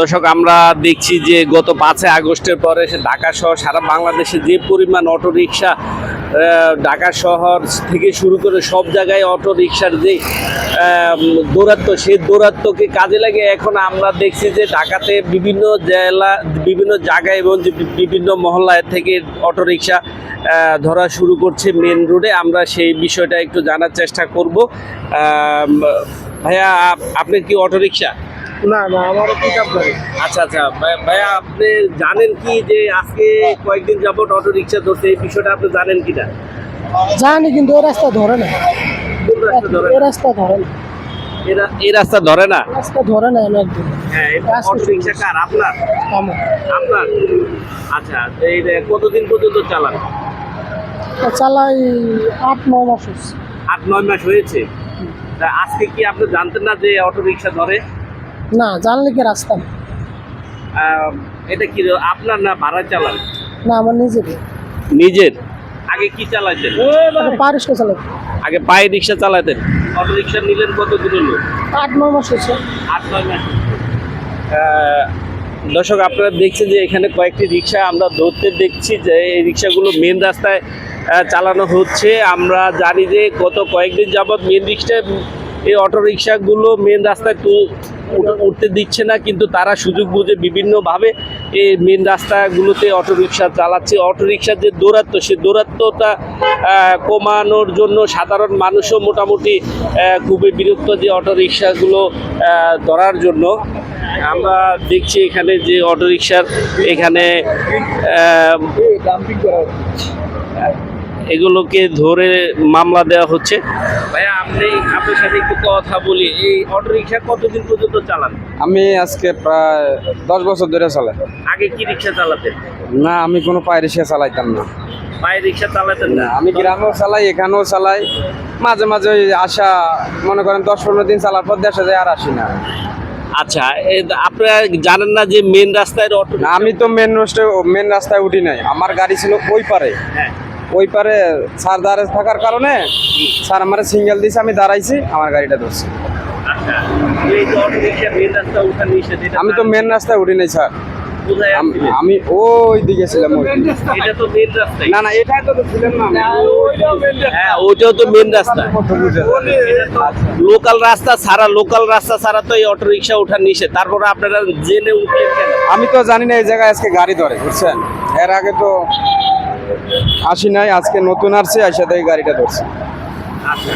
দর্শক আমরা দেখছি যে গত পাঁচই আগস্টের পরে ঢাকা সহ সারা বাংলাদেশে যে পরিমাণ অটোরিকশা ঢাকা শহর থেকে শুরু করে সব জায়গায় অটোরিকশার যে আহ, দৌরাত্ম সেই দৌরাত্মকে কাজে লাগে এখন আমরা দেখছি যে ঢাকাতে বিভিন্ন জেলা বিভিন্ন জায়গায় এবং যে বিভিন্ন মহল্লায় থেকে অটোরিকশা আহ, ধরা শুরু করছে মেন রোডে। আমরা সেই বিষয়টা একটু জানার চেষ্টা করব। ভাইয়া আপ- আপনার কি অটোরিকশা? না না আমারও পিক আপ গাড়ি আচ্ছা আচ্ছা ভাই- ভাইয়া আপনি জানেন কি যে আজকে কয়েকদিন যাবত অটো রিক্সা ধরছে এই বিষয়টা আপনি জানেন কিনা? জানি কিন্তু এই রাস্তা ধরে না। কোন রাস্তা ধরে? না? না এই রাস্তা ধরে না? রাস্তা ধরে না একদম। হ্যাঁ অটো রিক্সা কার? আপনার? আমার। আপনার? আচ্ছা এই কতদিন পর্যন্ত চালান? তা চালাই আট ন মাস আট নয় মাস হয়েছে। তা আজকে কি আপনি জানতেন না যে অটো রিক্সা ধরে? না জানলে কি রাস্তা এটা কি আপনার না ভাড়া চালান? না আমার নিজের। নিজের? আগে কি চালাইতেন পারিস কে চালাই আগে পায়ে রিক্সা চালাতেন? অটো রিক্সা নিলেন কত দিন হলো আট ন মাস হচ্ছে আট নয় মাস দর্শক আপনারা দেখছেন যে এখানে কয়েকটি রিক্সা আমরা ধরতে দেখছি যে এই রিক্সাগুলো মেন রাস্তায় চালানো হচ্ছে। আমরা জানি যে গত কয়েকদিন যাবৎ মেন রিক্সায় এই অটো রিক্সাগুলো মেন রাস্তায় উঠতে দিচ্ছে না কিন্তু তারা সুযোগ বুঝে বিভিন্নভাবে এই মেন রাস্তাগুলোতে অটো রিক্সা চালাচ্ছে। অটো রিক্সার যে দৌরাত্ম সে দৌরাত্মটা কমানোর জন্য সাধারণ মানুষও মোটামুটি খুবই বিরক্ত যে অটো রিক্সাগুলো আহ, ধরার জন্য। আমরা দেখছি এখানে যে অটো রিক্সার এখানে এগুলোকে ধরে মামলা দেওয়া হচ্ছে। আপনি আপনার সাথে একটু কথা বলি। এই অটো রিক্সা কতদিন পর্যন্ত চালান? আমি আজকে প্রায় দশ বছর ধরে চালাই। আগে কি রিক্সা চালাতেন? না আমি কোনো পায়ে রিক্সা চালাইতাম না। পায়ে রিক্সা চালাতেন না? আমি গ্রামেও চালাই এখানেও চালাই। মাঝে মাঝে ওই আসা মনে করেন দশ পনেরো দিন চালার পর দেশে যায় আর আসি না। আচ্ছা আপনারা জানেন না যে মেন রাস্তায় অটো আমি তো মেন রোস্টে মেন রাস্তায় উঠি নাই। আমার গাড়ি ছিল ওই পারে। হ্যাঁ। ওই পারে স্যার দাঁড়ে থাকার কারণে স্যার আমার সিঙ্গেল দিয়েছে আমি দাঁড়াইছি আমার গাড়িটা ধরছি। আচ্ছা মেন উঠা এটা আমি তো মেন রাস্তায় উঠি নাই স্যার। আম- ওই দিকে ছিলাম এটা মেন না না এটাই তো ছিলাম না। হ্যাঁ ওইটাও তো মেন রাস্তা। লোকাল রাস্তা সারা লোকাল রাস্তা ছাড়া তো এই অটো রিক্সা ওঠা নিষেধ। তারপরে আপনারা জেনে উঠলেন কেন? আমি তো জানি না এই জায়গায় আজকে গাড়ি ধরে বুঝছেন? এর আগে তো আসি নাই, আজকে নতুন আসছে, আইসা থেকে গাড়িটা ধরছে। আচ্ছা।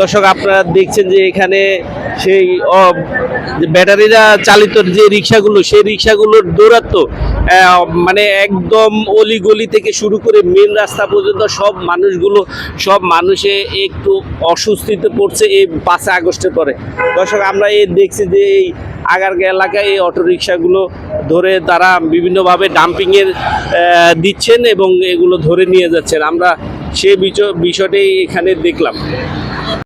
দর্শক, আপনারা দেখছেন যে এখানে সেই ব্যাটারিরা চালিত যে রিক্সাগুলো, সেই রিক্সাগুলোর দৌরাত্ম মানে একদম অলি গলি থেকে শুরু করে মেন রাস্তা পর্যন্ত সব মানুষগুলো, সব মানুষে একটু অস্বস্তিতে পড়ছে এই পাঁচই আগস্টের পরে। দর্শক, আমরা এই দেখছি যে এই আগারগা এলাকায় এই অটো রিক্সাগুলো ধরে তারা বিভিন্নভাবে ডাম্পিংয়ের দিচ্ছেন এবং এগুলো ধরে নিয়ে যাচ্ছেন। আমরা সে বিষয় বিষয়টাই এখানে দেখলাম।